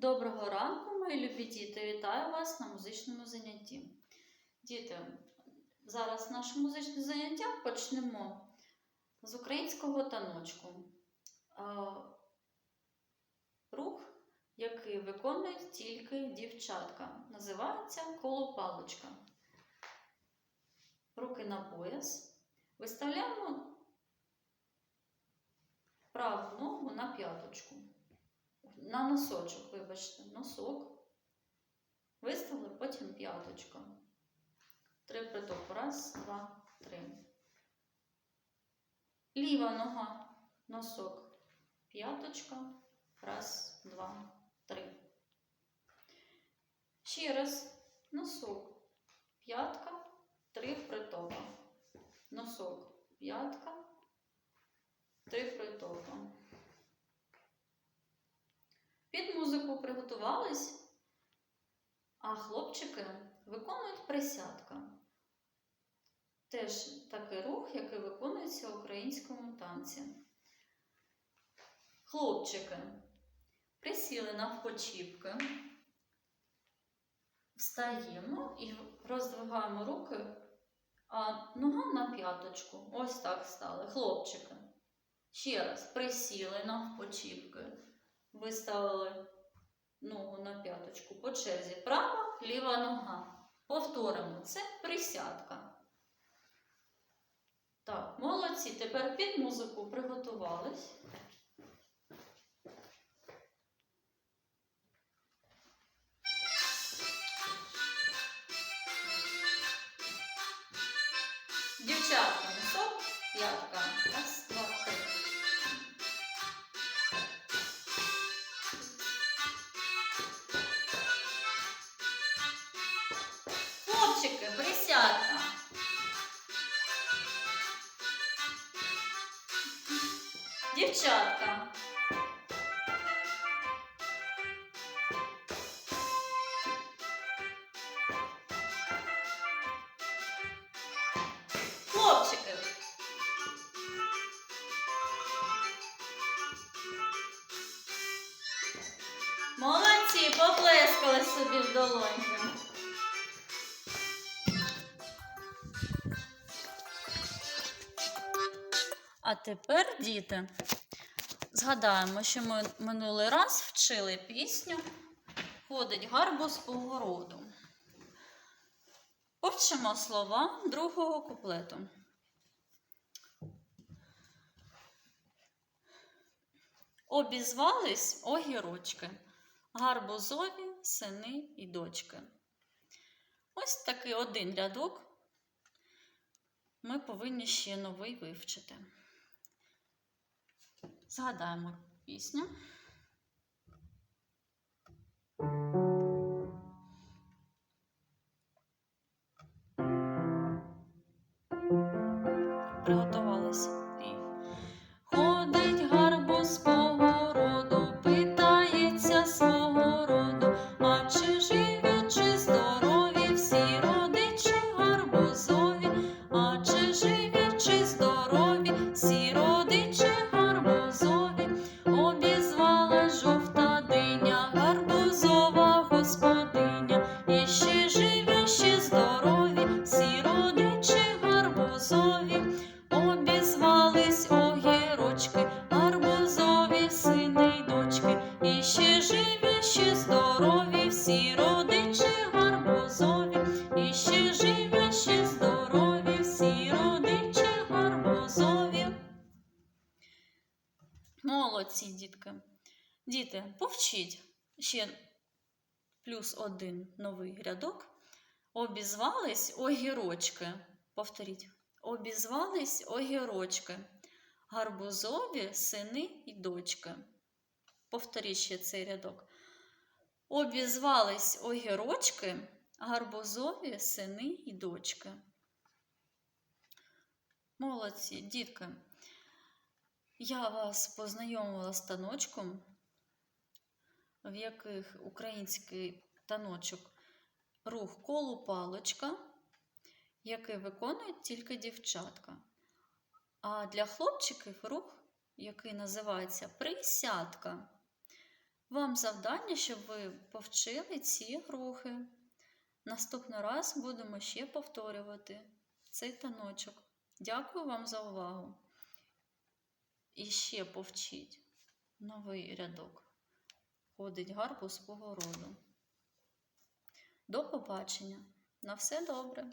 Доброго ранку, мої любі діти! Вітаю вас на музичному занятті. Діти, зараз наше музичне заняття почнемо з українського таночку. Рух, який виконують тільки дівчатка, називається колопалочка. Руки на пояс. Виставляємо праву ногу на п'яточку. На носочок, вибачте, носок. Виставили потім п'яточка. Три притоку. Раз, два, три. Ліва нога, носок, п'яточка. Раз, два, три. Ще раз носок, п'ятка, три притока. Носок, п'ятка, три притока. Під музику приготувались, а хлопчики виконують присядка. Теж такий рух, який виконується в українському танці. Хлопчики присіли навпочіпки, встаємо і роздвигаємо руки, а нога на п'яточку. Ось так стали. Хлопчики. Ще раз присіли Виставили ногу на п'яточку по черзі. Права, ліва нога. Повторимо. Це присядка. Так, молодці. Тепер під музику Дівчатка. Хлопчики. Молодці, поплескали собі в долоньки. А тепер, діти, згадаємо, що ми минулий раз вчили пісню Ходить гарбуз по городу. Повчимо слова другого куплету. Обізвались огірочки, гарбузові сини і дочки. Ось такий один рядок ми повинні ще новий вивчити. Згадаємо пісню. Всі родичі гарбузові, і ще живі, ще здорові, всі родичі гарбузові. Молодці, дітки. Діти, повчіть ще плюс один новий рядок. Обізвались огірочки. Повторіть. Обізвались огірочки, гарбузові сини і дочки. Повторіть ще цей рядок. Обізвались огірочки, гарбузові сини і дочки. Молодці, дітки. Я вас познайомила з таночком, в яких український таночок рух колу палочка який виконують тільки дівчатка. А для хлопчиків рух, який називається присядка. Вам завдання, щоб ви повчили ці рухи. Наступний раз будемо ще повторювати цей таночок. Дякую вам за увагу. І ще повчіть новий рядок. Ходить гарбуз по городу. До побачення. На все добре.